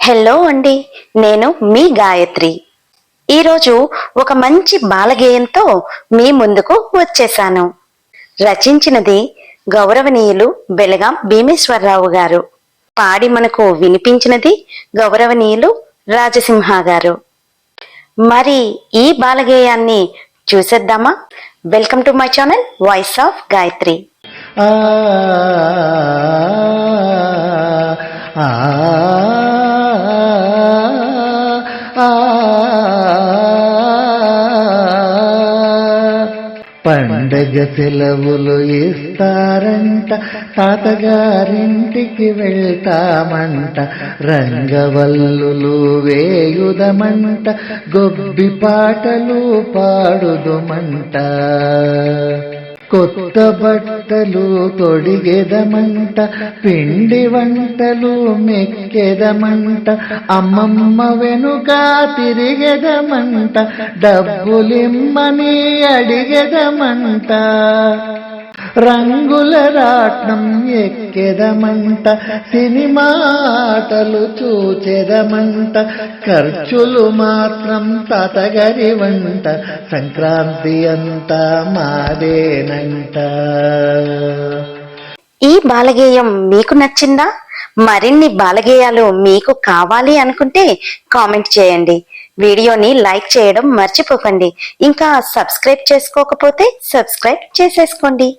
Hello అండి నేను మీ గాయత్రి ఈరోజు ఒక మంచి బాలగేయంతో మీ ముందుకు వచ్చేసాను రచించినది గౌరవనీయులు బెలగాం భీమేశ్వరరావు గారు పాడి మనకు వినిపించినది గౌరవనీయులు రాజసింహ గారు మరి ఈ బాలగేయాన్ని చూసేద్దామా welcome to my channel voice of Gayatri ఆ ఆ పండగ సెలవులు ఇస్తారంట. తాతగారింటికి వెళ్తామంట. రంగవల్లులు వేయుదమంట. గొబ్బి పాటలు పాడుదుమంట. కొత్త బట్టలు తొడిగెదమంట పిండి వంటలు మెక్కెదమంట అమ్మమ్మ వెనుక తిరిగెదమంట డబ్బులిమ్మని అడిగెదమంట. రంగుల రాట్నం ఎక్కెదమంట సినిమాటలు చూచెదమంట ఖర్చులు మాత్రం తాతగారి వంట సంక్రాంతి అంతా మాదేనంట. ఈ బాలగేయం మీకు నచ్చిందా? మరిన్ని బాలగేయాలు మీకు కావాలి అనుకుంటే కామెంట్ చేయండి. వీడియోని లైక్ చేయడం మర్చిపోకండి. ఇంకా సబ్స్క్రైబ్ చేసుకోకపోతే సబ్స్క్రైబ్ చేసేసుకోండి.